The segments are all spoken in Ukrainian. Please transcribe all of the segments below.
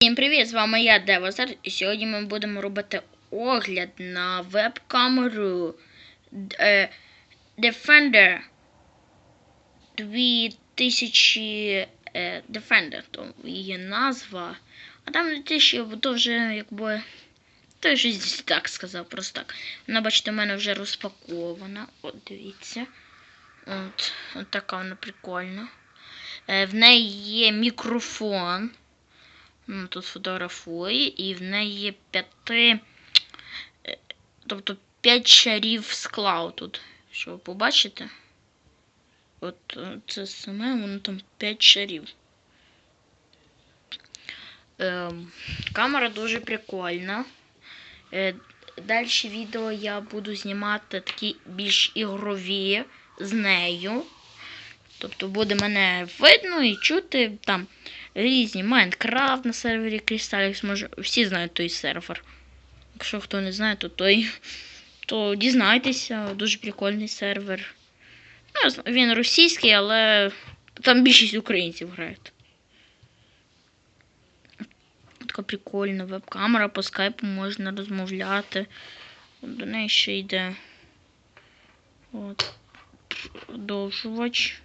Всім привіт! З вами я Девазар, і сьогодні ми будемо робити огляд на веб-камеру е, Defender 2000 е, Defender, то її назва. А там 2000, бо то вже якби. То щось так сказав, просто так. Вона, бачите, у мене вже розпакована. От дивіться. От, от така вона прикольна. Е, в неї є мікрофон. Ну, тут фотографує, і в неї є п'яти. е, Тобто п'ять шарів скла тут. Що ви побачите? От е, це саме, воно там п'ять шарів. Ем, камера дуже прикольна. Е, Далі відео я буду знімати такі більш ігрові з нею. Тобто буде мене видно і чути там різні Майнкрафт на сервері Crystalix, може, всі знають той сервер. Якщо хто не знає, то той, то дізнайтеся, дуже прикольний сервер. Ну, він російський, але там більшість українців грають. Така прикольна веб-камера, по скайпу можна розмовляти. До неї ще йде от, продовжувач.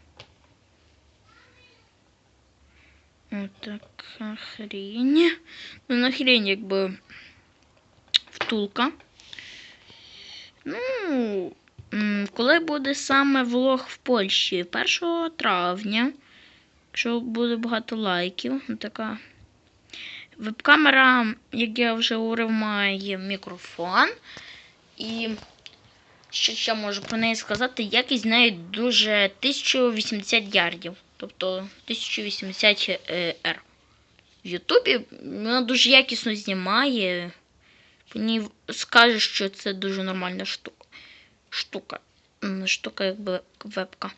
Отака хрінь. Ну, на хрінь, якби втулка. Ну, коли буде саме влог в Польщі? 1 травня. Якщо буде багато лайків, така веб-камера, як я вже говорив, має мікрофон. І що ще можу про неї сказати, якість в неї дуже 1080 ярдів. Тобто 1080 е. В Ютубі вона дуже якісно знімає. По ній що це дуже нормальна штука. Штука. Штука, якби вебка.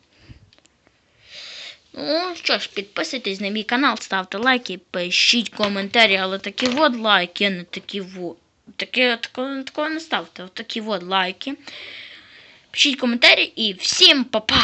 Ну що ж, підписуйтесь на мій канал, ставте лайки, пишіть коментарі, але такі от лайки, не такі вот. Такі, такого, такого не ставте. Такі от лайки. Пишіть коментарі і всім па-па!